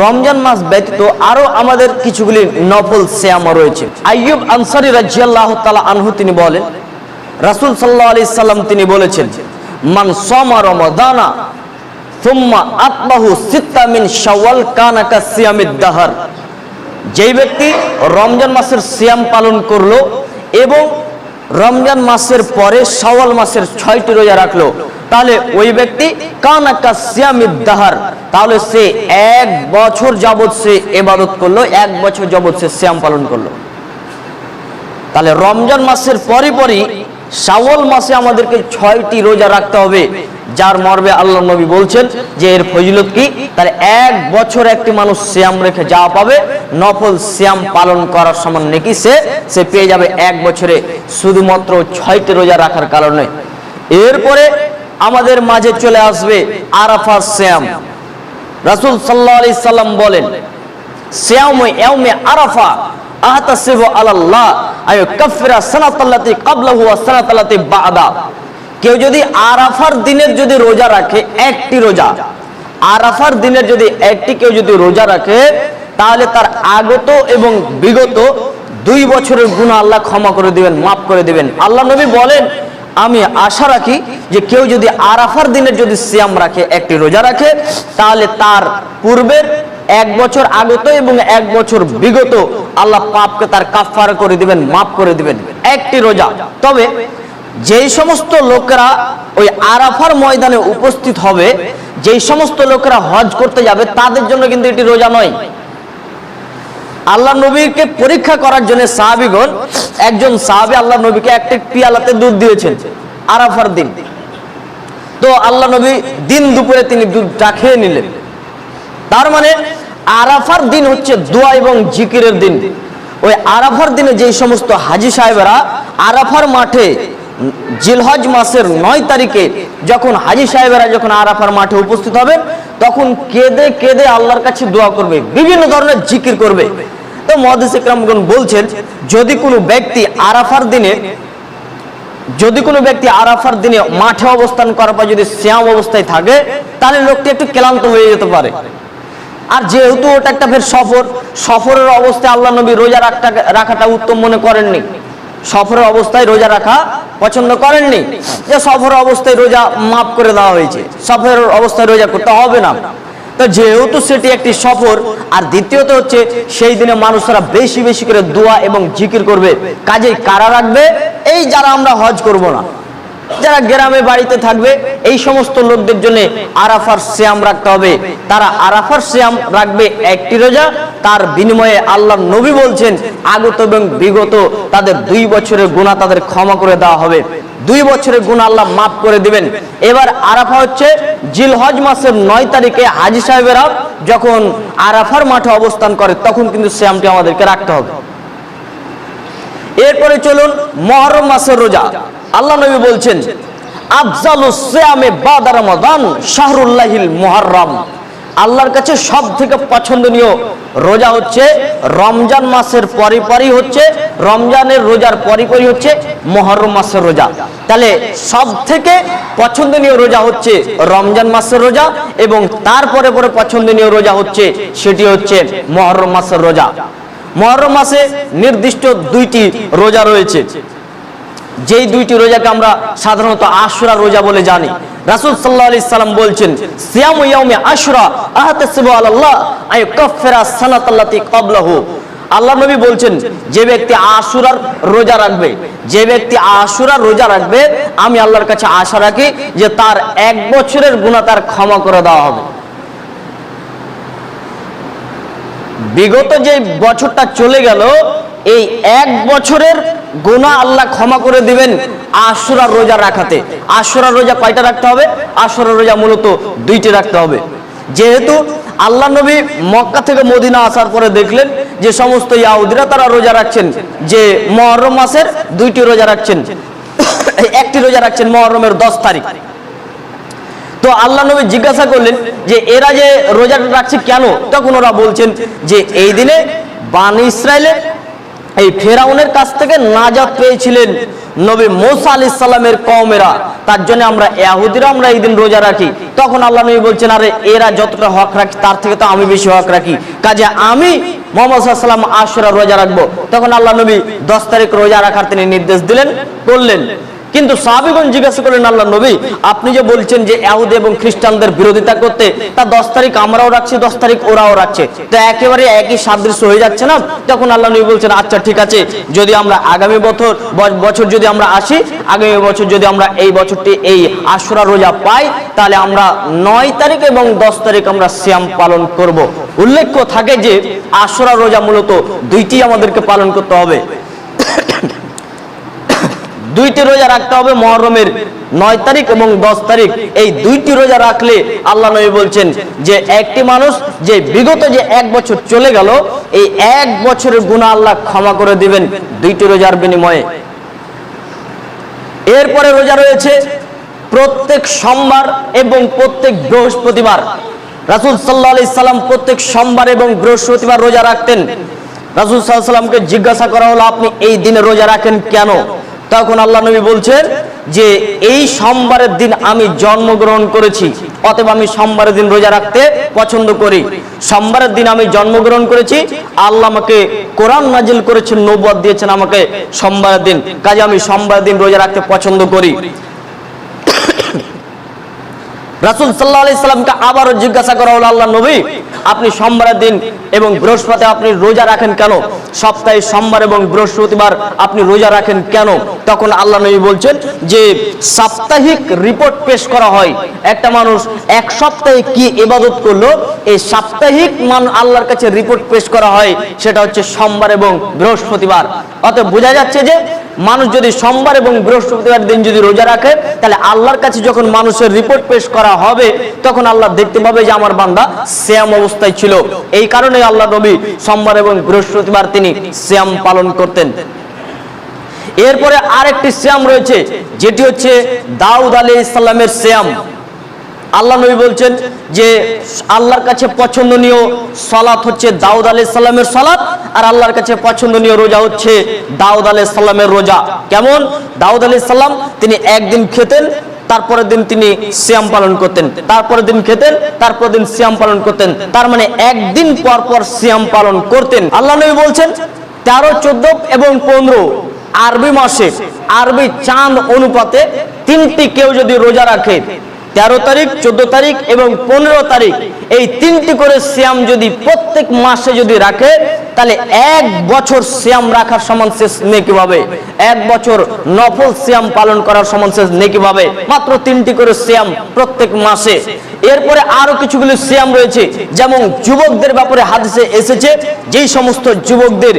রমজান মাস ব্যতীত আরও আমাদের কিছুগুলি নফল শ্যাম রয়েছে। আইয়ুব আনসারি রাজিয়াল্লাহ তালা আনহু তিনি বলেন, রাসুল সাল্লাহ আলি সাল্লাম তিনি বলেছেন, মান সমা রমদানা থুম্মা আত্মাহু সিত্তা মিন শাওয়াল কানাকা সিয়ামিদ দাহার। যেই ব্যক্তি রমজান মাসের সিয়াম পালন করল এবং রমজান মাসের পরে শাওয়াল মাসের ছয়টি রোজা রাখল তাহলে ওই ব্যক্তি কানাকা সিয়ামিদ দাহার। তাহলে সে এক বছর যাবৎ সে এবাদত করল, এক বছর যাবৎ সে সিয়াম পালন করল। তাহলে রমজান মাসের পরে পরই শাওয়াল মাসে আমাদেরকে ছয়টি রোজা রাখতে হবে, যার মর্মে আল্লাহ নবী বলছেন যে এর ফজিলত কি? তাহলে এক বছর একটি মানুষ শ্যাম রেখে যা পাবে, নফল শ্যাম পালন করার সমান নাকি সে সে পেয়ে যাবে এক বছরে শুধুমাত্র ছয়টি রোজা রাখার কারণে। এরপরে আমাদের মাঝে চলে আসবে আরাফা শ্যাম। রাসূল সাল্লাল্লাহু আলাইহি সাল্লাম বলেন ইয়াউমে আরাফা কেউ যদি আরাফার দিনের যদি রোজা রাখে, একটি রোজা। আরাফার দিনের যদি একটি কেউ যদি রোজা রাখে, তাহলে তার আগত এবং বিগত দুই বছরের গুনাহ আল্লাহ ক্ষমা করে দিবেন, মাফ করে দিবেন। আল্লাহ নবী বলেন আমি আশা রাখি যে কেউ যদি আরাফার দিনের যদি সিয়াম রাখে, একটি রোজা রাখে, তাহলে তার পূর্বের এক বছর আগত এবং এক বছর বিগত আল্লাহ পাপকে তার কাফার করে দিবেন, মাফ করে দিবেন, একটি রোজা। তবে যেই সমস্ত লোকেরা ওই আরাফার ময়দানে উপস্থিত হবে, যেই সমস্ত লোকেরা হজ করতে যাবে, তাদের জন্য কিন্তু এটি রোজা নয়। আল্লাহ নবীকে পরীক্ষা করার জন্য সাহাবিগণ একজন সাহাবি আল্লাহ নবীকে একটা পিয়ালাতে দুধ দিয়েছেন, আরাফার দিন। তো আল্লাহ নবী দিন দুপুরে তিনি দুধটা খেয়ে নিলেন। তার মানে আরাফার দিন হচ্ছে দোয়া এবং জিকিরের দিন। ওই আরাফার দিনে যেই সমস্ত হাজি সাহেবেরা আরাফার মাঠে জিলহজ মাসের নয় তারিখে যখন হাজি সাহেবেরা যখন আরাফার মাঠে উপস্থিত হবে, তখন কেঁদে কেঁদে আল্লাহর কাছে দোয়া করবে, বিভিন্ন ধরনের জিকির করবে। তো মহাদিস ইকরামগণ বলছেন, যদি কোনো ব্যক্তি আরাফার দিনে, যদি কোনো ব্যক্তি আরাফার দিনে মাঠে অবস্থান করার পর যদি শ্যাম অবস্থায় থাকে, তাহলে লোকটি একটু ক্লান্ত হয়ে যেতে পারে। আর যেহেতু ওটা একটা ফের সফর, সফরের অবস্থায় আল্লাহ নবী রোজা রাখটা রাখাটা উত্তম মনে করেননি। সফরের অবস্থায় রোজা রাখা পছন্দ করেননি। যে সফর অবস্থায় রোজা মাফ করে দেওয়া হয়েছে, সফরের অবস্থায় রোজা করতে হবে না। তো যেহেতু সেটি একটি সফর, আর দ্বিতীয়ত হচ্ছে সেই দিনে মানুষরা বেশি বেশি করে দোয়া এবং জিকির করবে। কাজেই কারা রাখবে? এই যারা আমরা হজ করব না। যারা গ্রামে বাড়িতে থাকবে, এই সমস্ত লোকদের জন্য আরাফার শ্যাম রাখতে হবে। তারা আরাফার শ্যাম রাখবে একটি রোজা, তার বিনিময়ে আল্লাহ নবী বলছেন, আগত এবং বিগত তাদের দুই বছরের গুণা তাদের ক্ষমা করে দেওয়া হবে। দুই বছরের গুণ আল্লাহ মাফ করে দিবেন। এবার আরাফা হচ্ছে জিলহজ মাসের নয় তারিখে হাজি সাহেবেরা যখন আরাফার মাঠে অবস্থান করে, তখন কিন্তু শ্যামটি আমাদেরকে রাখতে হবে। এরপরে চলুন মহরম মাসের রোজা। আল্লাহ নবী বলছেন, আফজালু সিয়ামে বাদা রমাদান শাহরুল্লাহিল মুহাররম। আল্লাহর কাছে সব থেকে পছন্দনীয় রোজা হচ্ছে রমজান মাসের পরে পরই হচ্ছে, রমজানের রোজার পরে পরই হচ্ছে মহরম মাসের রোজা। তাহলে সব থেকে পছন্দনীয় রোজা হচ্ছে রমজান মাসের রোজা এবং তারপরে পরে পছন্দনীয় রোজা হচ্ছে, সেটি হচ্ছে মহরম মাসের রোজা। মহরম মাসে নির্দিষ্ট দুইটি রোজা রয়েছে। যেই দুইটি রোজাকে আমরা সাধারণত আশুরা রোজা বলে জানি। রাসূল সাল্লাল্লাহু আলাইহি সাল্লাম বলছেন, সিয়ামু আল্লাহ নবী বলছেন, যে ব্যক্তি আশুরার রোজা রাখবে, যে ব্যক্তি আশুরার রোজা রাখবে, আমি আল্লাহর কাছে আশা রাখি যে তার এক বছরের গুনাহ তার ক্ষমা করে দেওয়া হবে। বিগত যে বছরটা চলে গেল, এই এক বছরের গুনাহ আল্লাহ ক্ষমা করে দিবেন আশুরা রোজা রাখাতে। আশুরা রোজা কয়টা রাখতে হবে? আশুরা রোজা মূলত দুইটি রাখতে হবে। যেহেতু আল্লাহ নবী মক্কা থেকে মদিনা আসার পরে দেখলেন যে সমস্ত ইয়াহুদিরা তারা রোজা রাখছেন, যে মহরম মাসের দুইটি রোজা রাখছেন। একটি রোজা রাখছেন মহরমের দশ তারিখ। তো আল্লাহ নবী জিজ্ঞাসা করলেন যে, এরা যে রোজাটা রাখছে কেন? তখন ওরা বলছেন যে, এই দিনে বান ইসরায়েলের, এই ফেরাউনের কাছ থেকে নাজাত পেয়েছিলেন নবী মোসা আলি সাল্লামের কমেরা তার জন্য আমরা ইয়াহুদিরা আমরা এই দিন রোজা রাখি। তখন আল্লাহ নবী বলছেন, আরে, এরা যতটা হক রাখি, তার থেকে তো আমি বেশি হক রাখি। কাজে আমি মোহাম্মদ সাল্লাম আশুরা রোজা রাখব। তখন আল্লাহ নবী দশ তারিখ রোজা রাখার তিনি নির্দেশ দিলেন করলেন কিন্তু সাহাবিগণ জিজ্ঞাসা করলেন আল্লাহ নবী, আপনি যে বলছেন যে এহুদি এবং খ্রিস্টানদের বিরোধিতা করতে, তা দশ তারিখ আমরাও রাখছি, দশ তারিখ ওরাও রাখছে। তো একেবারে একই সাদৃশ্য হয়ে যাচ্ছে না? তখন আল্লাহ নবী বলছেন আচ্ছা ঠিক আছে, যদি আমরা আগামী বছর বছর যদি আমরা আসি, আগামী বছর যদি আমরা এই বছরটি, এই আশুরা রোজা পাই, তাহলে আমরা নয় তারিখ এবং দশ তারিখ আমরা শ্যাম পালন করব। উল্লেখ্য থাকে যে, আশুরা রোজা মূলত দুইটি আমাদেরকে পালন করতে হবে। দুইটি রোজা রাখতে হবে মহরমের নয় তারিখ এবং দশ তারিখ। এই দুইটি রোজা রাখলে আল্লাহ নবী বলছেন যে একটি মানুষ যে বিগত যে এক বছর চলে গেল, এই এক বছরের গুণা আল্লাহ ক্ষমা করে দিবেন দুইটি রোজার বিনিময়ে। এরপরে রোজা রয়েছে প্রত্যেক সোমবার এবং প্রত্যেক বৃহস্পতিবার। রাসুল সাল্লাহ সাল্লাম প্রত্যেক সোমবার এবং বৃহস্পতিবার রোজা রাখতেন। রাসুল সাল্লাহ সাল্লামকে জিজ্ঞাসা করা হলো, আপনি এই দিনে রোজা রাখেন কেন? তখন আল্লাহ নবী বলছেন যে এই সোমবারের দিন আমি জন্মগ্রহণ করেছি, অতএব আমি সোমবারের দিন রোজা রাখতে পছন্দ করি। সোমবারের দিন আমি জন্মগ্রহণ করেছি, আল্লাহ আমাকে কোরআন নাজিল করেছেন, নবুয়াদ দিয়েছেন আমাকে সোমবারের দিন। কাজে আমি সোমবারের দিন রোজা রাখতে পছন্দ করি। রাসুল সাল্লাহ আলি সাল্লামকে আবারও জিজ্ঞাসা করা হলো, আল্লাহ নবী, আপনি সোমবারের দিন এবং বৃহস্পতি আপনি রোজা রাখেন কেন? সপ্তাহে সোমবার এবং বৃহস্পতিবার আপনি রোজা রাখেন কেন? তখন আল্লাহ নবী বলছেন যে সাপ্তাহিক রিপোর্ট পেশ করা হয়। একটা মানুষ এক সপ্তাহে কি ইবাদত করল? এই সাপ্তাহিক মান আল্লাহর কাছে রিপোর্ট পেশ করা হয়, সেটা হচ্ছে সোমবার এবং বৃহস্পতিবার। অতএব বোঝা যাচ্ছে যে মানুষ যদি সোমবার এবং বৃহস্পতিবার দিন যদি রোজা রাখে, তাহলে আল্লাহর কাছে যখন মানুষের রিপোর্ট পেশ করা হবে, তখন আল্লাহ দেখতে পাবে যে আমার বান্দা শ্যাম অবস্থায় ছিল। এই কারণে আল্লাহ নবী সোমবার এবং বৃহস্পতিবার তিনি শ্যাম পালন করতেন। এরপরে আরেকটি শ্যাম রয়েছে, যেটি হচ্ছে দাউদ আলী ইসলামের শ্যাম আল্লাহ নবী বলছেন যে আল্লাহর কাছে পছন্দনীয় সালাত হচ্ছে দাউদ আলী সাল্লামের সালাত, আর আল্লাহর কাছে পছন্দনীয় রোজা হচ্ছে দাউদ আলী সাল্লামের রোজা। কেমন? দাউদ আলী সাল্লাম তিনি একদিন খেতেন, তারপরের দিন তিনি শ্যাম পালন করতেন, তারপরের দিন খেতেন তারপর দিন শ্যাম পালন করতেন, তার মানে একদিন পর পর শ্যাম পালন করতেন। আল্লাহ নবী বলছেন, তেরো, চোদ্দ এবং পনেরো আরবি মাসে, আরবি চাঁদ অনুপাতে তিনটি কেউ যদি রোজা রাখে, তেরো তারিখ, চোদ্দ তারিখ এবং পনেরো তারিখ, এই তিনটি করে শ্যাম যদি প্রত্যেক মাসে যদি রাখে, তাহলে এক বছর শ্যাম রাখার সমান শেষ পাবে। এক বছর নফল শ্যাম পালন করার সমান শেষ পাবে। মাত্র তিনটি করে শ্যাম প্রত্যেক মাসে। এরপরে আরও কিছুগুলি শ্যাম রয়েছে, যেমন যুবকদের ব্যাপারে হাদিসে এসেছে, যেই সমস্ত যুবকদের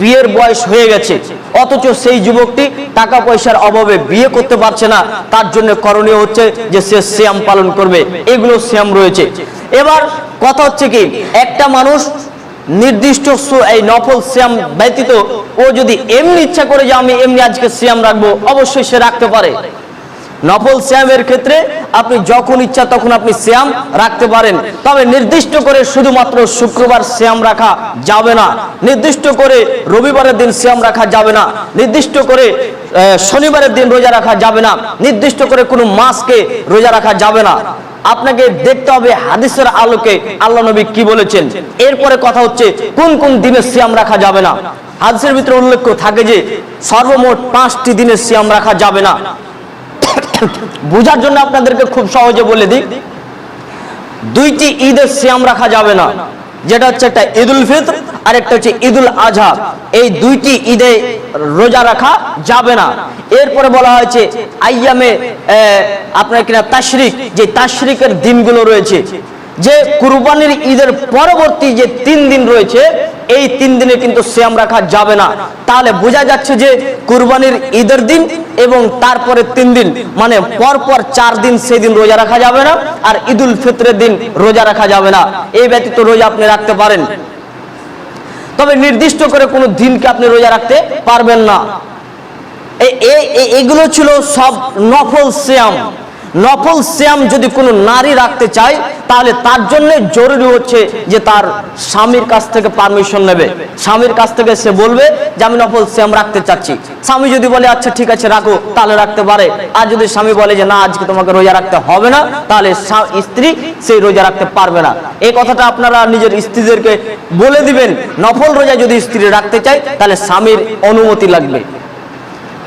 বিয়ের বয়স হয়ে গেছে অথচ সেই যুবকটি টাকা পয়সার অভাবে বিয়ে করতে পারছে না। তার জন্য করণীয় হচ্ছে যে সে শ্যাম পালন করবে। এগুলো শ্যাম রয়েছে। এবার কথা হচ্ছে কি, একটা মানুষ নির্দিষ্ট এই নফল শ্যাম ব্যতীত ও যদি এমনি ইচ্ছা করে যে আমি এমনি আজকে শ্যাম রাখব, অবশ্যই সে রাখতে পারে। নফল শ্যামের ক্ষেত্রে আপনি যখন ইচ্ছা তখন আপনি শ্যাম রাখতে পারেন। তবে নির্দিষ্ট করে শুধুমাত্র শুক্রবার শ্যাম রাখা যাবে না। নির্দিষ্ট করে রবিবারের দিন শ্যাম রাখা যাবে না। নির্দিষ্ট করে শনিবারের দিন রোজা রাখা যাবে না। নির্দিষ্ট করে কোনো মাসকে রোজা রাখা যাবে না। আপনাকে দেখতে হবে হাদিসের আলোকে আল্লাহ নবী কি বলেছেন। এরপরে কথা হচ্ছে কোন কোন দিনে শ্যাম রাখা যাবে না। হাদিসের ভিতরে উল্লেখ থাকে যে সর্বমোট পাঁচটি দিনে শ্যাম রাখা যাবে না। বোঝার জন্য আপনাদেরকে খুব সহজে বলে দিই, দুইটি ঈদের শ্যাম রাখা যাবে না, যেটা হচ্ছে একটা ঈদুল ফিত্র আর একটা হচ্ছে ঈদুল আজহা। এই দুইটি ঈদে রোজা রাখা যাবে না। এরপরে বলা হয়েছে, আইয়ামে আপনার কিনা তাশরিক, যে তাশরিকের দিনগুলো রয়েছে যে কুরবানির ঈদের পরবর্তী যে তিন দিন রয়েছে, এই তিন দিনে কিন্তু শ্যাম রাখা যাবে না। তাহলে বোঝা যাচ্ছে যে কুরবানির ঈদের দিন এবং তারপরে তিন দিন মানে পরপর চার দিন সেই দিন রোজা রাখা যাবে না আর ঈদুল ফিতরের দিন রোজা রাখা যাবে না। এই ব্যতীত রোজা আপনি রাখতে পারেন। তবে নির্দিষ্ট করে কোনো দিনকে আপনি রোজা রাখতে পারবেন না। এগুলো ছিল সব নফল শ্যাম নফল শ্যাম যদি কোনো নারী রাখতে চায়, তাহলে তার জন্য জরুরি হচ্ছে যে তার স্বামীর কাছ থেকে পারমিশন নেবে। স্বামীর কাছ থেকে সে বলবে যে, আমি নফল শ্যাম রাখতে চাচ্ছি। স্বামী যদি বলে আচ্ছা ঠিক আছে, রাখো, তাহলে রাখতে পারে। আর যদি স্বামী বলে যে, না, আজকে তোমাকে রোজা রাখতে হবে না, তাহলে স্ত্রী সেই রোজা রাখতে পারবে না। এই কথাটা আপনারা নিজের স্ত্রীদেরকে বলে দিবেন। নফল রোজা যদি স্ত্রী রাখতে চায়, তাহলে স্বামীর অনুমতি লাগবে।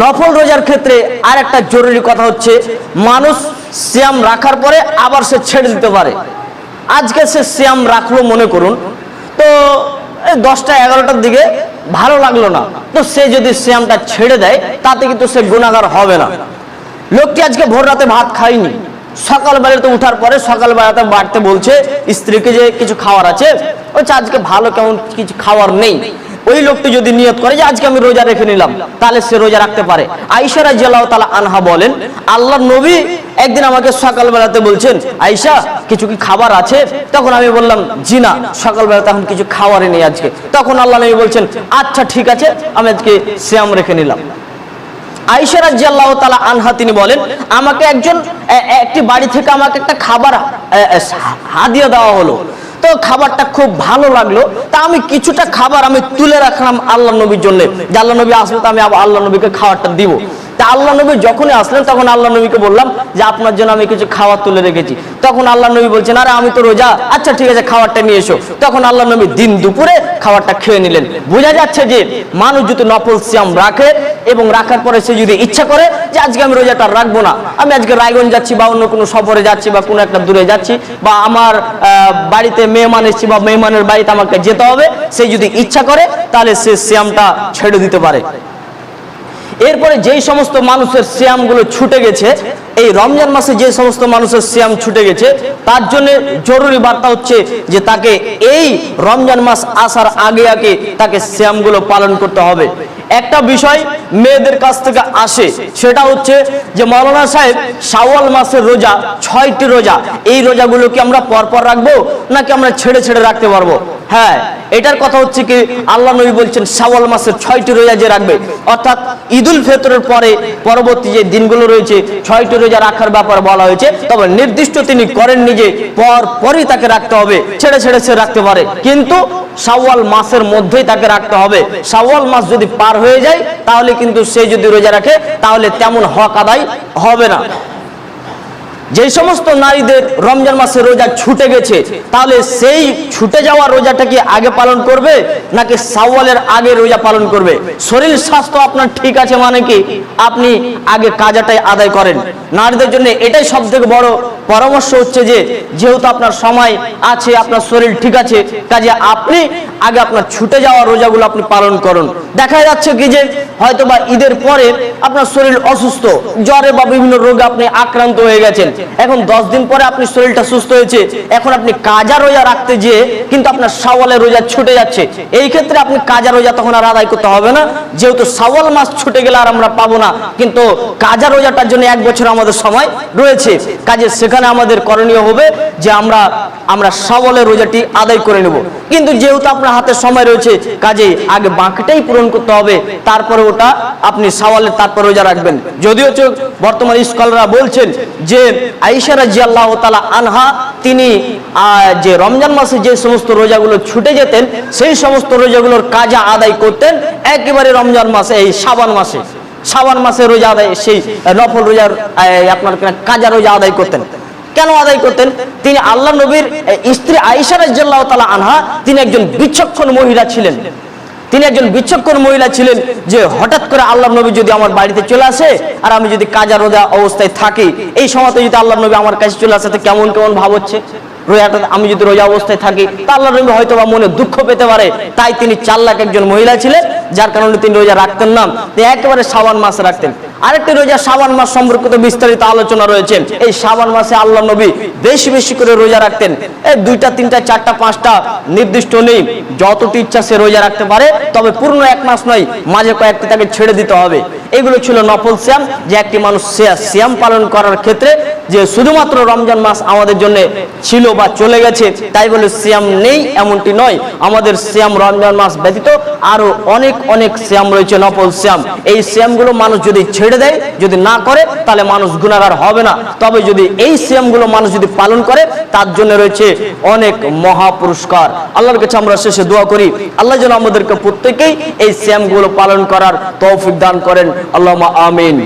নফল রোজার ক্ষেত্রে আর একটা জরুরি কথা হচ্ছে, মানুষ শ্যাম রাখার পরে আবার সে ছেড়ে দিতে পারে। আজকে সে শ্যাম রাখল মনে করুন, তো এই দশটা এগারোটার দিকে ভালো লাগল না। তো সে যদি শ্যামটা ছেড়ে দেয়, তাতে কিন্তু সে গুণাগার হবে না। লোকটি আজকে ভোর রাতে ভাত খায়নি। সকালবেলাতে উঠার পরে সকালবেলাতে বাড়তে বলছে, স্ত্রীকে যে কিছু খাওয়ার আছে বলছে আজকে ভালো কেমন কিছু খাওয়ার নেই। ওই লোকটি যদি নিয়ত করে যে আজকে আমি রোজা রেখে নিলাম, তাহলে সে রোজা রাখতে পারে। আইসা রাজিয়াল্লাহ তালা আনহা বলেন আল্লাহ নবী একদিন আমাকে সকালবেলাতে বলছেন আইসা কিছু কি খাবার আছে? তখন আমি বললাম, জি না সকালবেলা তখন কিছু খাওয়ারই নেই আজকে। তখন আল্লাহ নবী বলছেন আচ্ছা ঠিক আছে, আমি আজকে শ্যাম রেখে নিলাম। আইসা রাজিয়াল্লাহ তালা আনহা তিনি বলেন, আমাকে একজন একটি বাড়ি থেকে আমাকে একটা খাবার হাদিয়া দেওয়া হলো। তো খাবারটা খুব ভালো লাগল। তা আমি কিছুটা খাবার আমি তুলে রাখলাম আল্লাহ নবীর জন্য। যে আল্লাহ নবী আসলে তো আমি আল্লাহ নবীকে খাবারটা দিব। তা আল্লাহ নবী যখনই আসলেন, তখন আল্লাহ নবীকে বললাম যে আপনার জন্য আমি কিছু খাবার তুলে রেখেছি। তখন আল্লাহ নবী বলছেন, আরে আমি তো রোজা। আচ্ছা ঠিক আছে, খাবারটা নিয়ে এসো। তখন আল্লাহ নবী দিন দুপুরে খাবারটা খেয়ে নিলেন। বোঝা যাচ্ছে যে মানুষ যদি নফল সিয়াম রাখে এবং রাখার পরে সে যদি ইচ্ছা করে যে আজকে আমি রোজাটা রাখব না, আমি আজকে রায়গঞ্জ যাচ্ছি বা অন্য কোনো সফরে যাচ্ছি বা কোনো একটা দূরে যাচ্ছি বা আমার বাড়িতে মেহমান এসেছি বা মেহমানের বাড়িতে আমাকে যেতে হবে, সে যদি ইচ্ছা করে, তাহলে সে সিয়ামটা ছেড়ে দিতে পারে। এরপরে যেই সমস্ত মানুষের শ্যামগুলো ছুটে গেছে, এই রমজান মাসে যে সমস্ত মানুষের শ্যাম ছুটে গেছে, তার জন্য জরুরি বার্তা হচ্ছে যে তাকে এই রমজান মাস আসার আগে আগে তাকে শ্যামগুলো পালন করতে হবে। একটা বিষয় মেয়েদের কাছ থেকে আসে, সেটা হচ্ছে যে মৌলানা সাহেব, শাওয়াল মাসের রোজা, ছয়টি রোজা, এই রোজাগুলো কি আমরা পরপর রাখব নাকি আমরা ছেড়ে ছেড়ে রাখতে পারব? হ্যাঁ এটার কথা হচ্ছে কি, আল্লাহ নবী বলছেন শাওয়াল মাসের ছয়টি রোজা যে রাখবে। অর্থাৎ ঈদুল ফেতরের পরে পরবর্তী যে দিনগুলো রয়েছে, ছয়টি রোজা রাখার ব্যাপারে বলা হয়েছে। তবে নির্দিষ্ট তিনি করেননি যে পর পরই তাকে রাখতে হবে, ছেড়ে ছেড়ে সে রাখতে পারে। কিন্তু শাওয়াল মাসের মধ্যেই তাকে রাখতে হবে। শাওয়াল মাস যদি পার হয়ে যায়, তাহলে কিন্তু সে যদি রোজা রাখে, তাহলে তেমন হক আদায় হবে না। যে সমস্ত নারীদের রমজান মাসে রোজা ছুটে গেছে, তাহলে সেই ছুটে যাওয়া রোজাটা কি আগে পালন করবে, নাকি সাওয়ালের আগে রোজা পালন করবে? শরীর স্বাস্থ্য আপনার ঠিক আছে মানে কি? আপনি আগে কাজাটাই আদায় করেন। নারীদের জন্য এটাই সব থেকে বড় পরামর্শ হচ্ছে যে, যেহেতু আপনার সময় আছে, আপনার শরীর ঠিক আছে, কাজে আপনি আগে আপনার ছুটে যাওয়া রোজাগুলো আপনি পালন করুন। দেখা যাচ্ছে কি যে হয়তো বা ঈদের পরে আপনার শরীর অসুস্থ, জ্বরে বা বিভিন্ন রোগে আপনি আক্রান্ত হয়ে গেছেন। এখন দশ দিন পরে আপনি শরীরটা সুস্থ হয়েছে, এখন আপনি কাজা রোজা রাখতে যেয়ে কিন্তু আপনার সাওয়ালে রোজা ছুটে যাচ্ছে। এই ক্ষেত্রে আপনি কাজা রোজা তখন আর আদায় করতে হবে না। যেহেতু সাওয়াল মাস ছুটে গেলে আর আমরা পাবো না, কিন্তু কাজা রোজাটার জন্য এক বছর আমাদের সময় রয়েছে। কাজে সেখানে আমাদের করণীয় হবে যে আমরা আমরা সাওয়ালের রোজাটি আদায় করে নেব। কিন্তু যেহেতু আপনার হাতে সময় রয়েছে, কাজে আগে বাকিটাই পূরণ করতে হবে, তারপরে ওটা আপনি সাওয়ালের তারপর রোজা রাখবেন। যদিও বর্তমান স্কলাররা বলছেন যে আইসা রাজিয়াল্লাহ তালা আনহা, তিনি যে রমজান মাসে যে সমস্ত রোজাগুলো ছুটে যেতেন, সেই সমস্ত রোজাগুলোর কাজা আদায় করতেন একেবারে রমজান মাসে, এই সাবান মাসে। সাবান মাসে রোজা আদায়, সেই নফল রোজার আপনার কাজা রোজা আদায় করতেন। কেন আদায় করতেন? তিনি আল্লাহ নবীর স্ত্রী আইসা আনহা, তিনি একজন বিচক্ষণ মহিলা ছিলেন। তিনি একজন বিচক্ষণ মহিলা ছিলেন যে হঠাৎ করে আল্লাহ নবী যদি আমার বাড়িতে চলে আসে আর আমি যদি কাজা রোজা অবস্থায় থাকি, এই সময়তে যদি আল্লাহ নবী আমার কাছে চলে আসে, তো কেমন কেমন ভাব হচ্ছে? রোজাটা আমি যদি রোজা অবস্থায় থাকি, তা আল্লাহ নবী হয়তো বা মনে দুঃখ পেতে পারে। তাই তিনি চার লাখ একজন মহিলা ছিলেন, যার কারণে তিনি রোজা রাখতেন না। তিনি একেবারে সাবান মাস রাখতেন। আরেকটি রোজা শ্রাবণ মাস সম্পর্কিত বিস্তারিত আলোচনা রয়েছে। এই শ্রাবণ মাসে আল্লাহ নবী বেশি বেশি করে রোজা রাখতেন। এই দুইটা, তিনটা, চারটা, পাঁচটা নির্দিষ্ট নেই। যতটি ইচ্ছা সে রোজা রাখতে পারে, তবে পূর্ণ এক মাস নয়, মাঝে কয়েকটি তাকে ছেড়ে দিতে হবে। এগুলো ছিল নফল শ্যাম যে একটি মানুষ শ্যাম পালন করার ক্ষেত্রে যে শুধুমাত্র রমজান মাস আমাদের জন্য ছিল বা চলে গেছে, তাই বলে শ্যাম নেই, এমনটি নয়। আমাদের শ্যাম রমজান মাস ব্যতীত আরও অনেক অনেক শ্যাম রয়েছে, নফল শ্যাম এই শ্যামগুলো মানুষ যদি ছেড়ে দেয়, যদি না করে, তাহলে মানুষ গুণাগার হবে না। তবে যদি এই শ্যামগুলো মানুষ যদি পালন করে, তার জন্য রয়েছে অনেক মহা পুরস্কার আল্লাহর কাছে আমরা শেষে দোয়া করি, আল্লাহ যেন আমাদেরকে প্রত্যেকেই এই শ্যামগুলো পালন করার তৌফিক দান করেন। আল্লাহ আমিন।